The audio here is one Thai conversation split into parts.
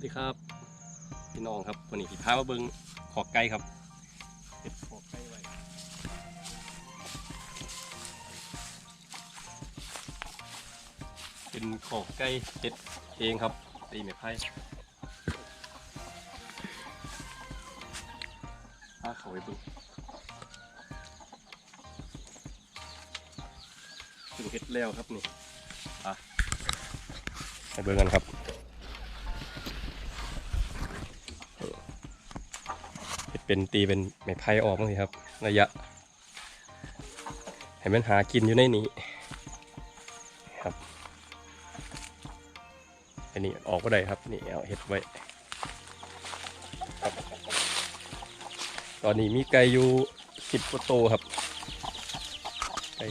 วัสดีครับพี่น้องครับวันนี้พี่พามาเบิงขอกไก่ครับเห็ดขอกไก่ไว้เป็นขอกไก่เห็ดเองครับตีเม็ดไผ่พาเขาไปเบิงถึงเห็ดแล้วครับนี่อะไปเบิงกันครับ เป็นตีเป็นไม้ไผ่ออกมั้งสิครับ ระยะให้มันหากินอยู่ในนี้ครับอันนี้ออกก็ได้ครับนี่เอาเห็ดไว้ครับตอนนี้มีไก่อยู่สิบกว่าโตวครับไก่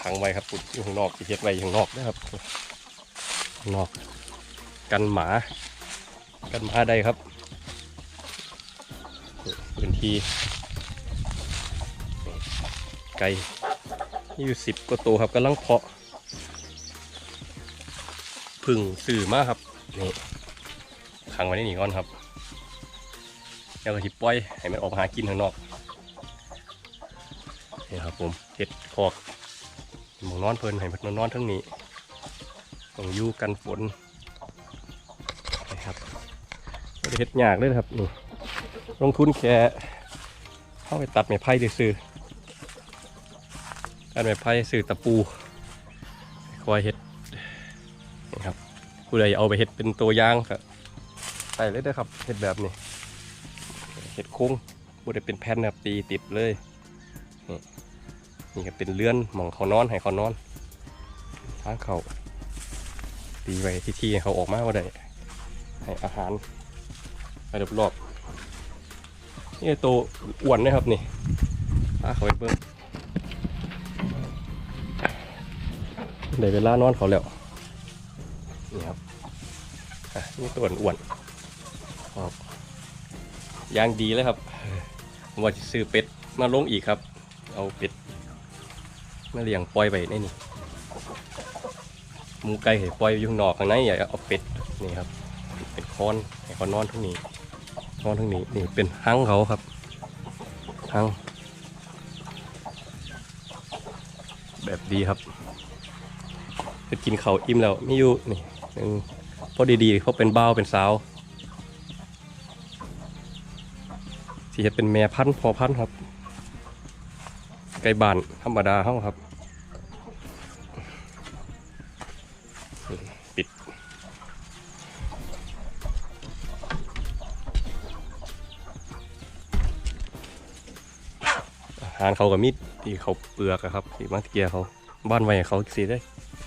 ขังไว้ครับปุดอยู่ข้างนอกเห็ดไว้อยู่ข้างนอกนะครับข้างนอก กันหมา กันหมาได้ครับ ทีไก่นี่อยู่สิบกว่าตัวครับกำลังเพาะพึ่งสื่อมากครับนี่ขังไว้ในนี่ก่อนครับแล้วก็ทิปล่อยให้มันออกมาหากินข้างนอกนี่ครับผมเห็ดคอกหมองนอนเพลินให้มันนอนทั้งนี้ต้องอยู่กันฝนนะครับเห็ดหยากเลยครับนี่ลงทุนแค่าไปตัดไม้ไผ่ซื้อตัดไม้ไผ่ซื้อตะปูคอยเห็ดนะครับผู้ใดเอาไปเห็ดเป็นตัวอย่างก็ใส่เลยเด้อครับเห็ดแบบนี้เห็ดโค้งบ่ได้เป็นแผ่นนะครับตีติดเลยนี่ก็เป็นเลื่อนหมองเขานอนให้เขานอนทางเขาตีไว้ที่ที่เขาออกมาว่าได้ให้อาหารไปรอบๆ นี่ตัวอ้วนนะครับนี่พาเขาไปเบิ้งได้เวลานอนเขาแล้วนี่ครับอะนี่ตัวอ้วนๆครับย่างดีเลยครับผมว่าจะซื้อเป็ดมาลงอีกครับ เอาเป็ดมาเลี้ยงปล่อยไปในนี่หมูไก่ให้ปล่อยอยู่ข้างนอกข้างในอย่าเอาเป็ดนี่ครับ เป็นคอนให้เขานอนทั้งนี้ นอนทั้งนี้นี่เป็นหังเขาครับหังแบบดีครับคือกินเขาอิ่มแล้วไม่อยู่นี่หนึ่งพอดีๆเขาเป็นเบ้าเป็นสาวที่จะเป็นแม่พันธุ์พอพันธุ์ครับ ไก่บานธรรมดาเขาครับาหารเขากับมีดที่เขาเปลือกอะครับที่มาเกียเขาบ้านไว้เขาสีได้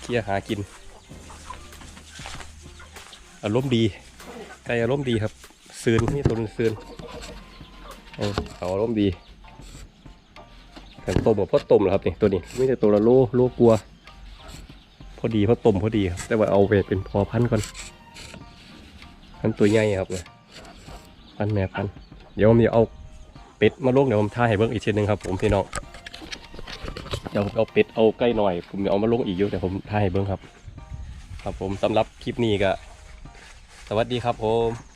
เกียหากิน อารมณ์ดีไก่อารมณ์ดีครับซืนนี่ตัวนึงซืนเอเขาอารมณ์ดีขันต้มกับพ่อต้มเหรอครับนี่ตัวนี้ไม่ใช่ตัวละโลโลกลัว พอดีพอต้มพอดีครับแต่ว่าเอาไปเป็นพอพันก่อนพันตัวใหญ่ครับเนี่ยพันแม่พันเดี๋ยวผมจะเอา เป็ดมาลงเดี๋ยวผมท่ายให้เบิ้งอีกทีหนึงครับผมพี่น้องเดี๋ยวผมเอาเป็ดเอาใกล้หน่อย ผมจะเอามาลงอีกอยู่เดี๋ยวผมท่ายให้เบิ้งครับ ครับผมสำหรับคลิปนี้ก็สวัสดีครับผม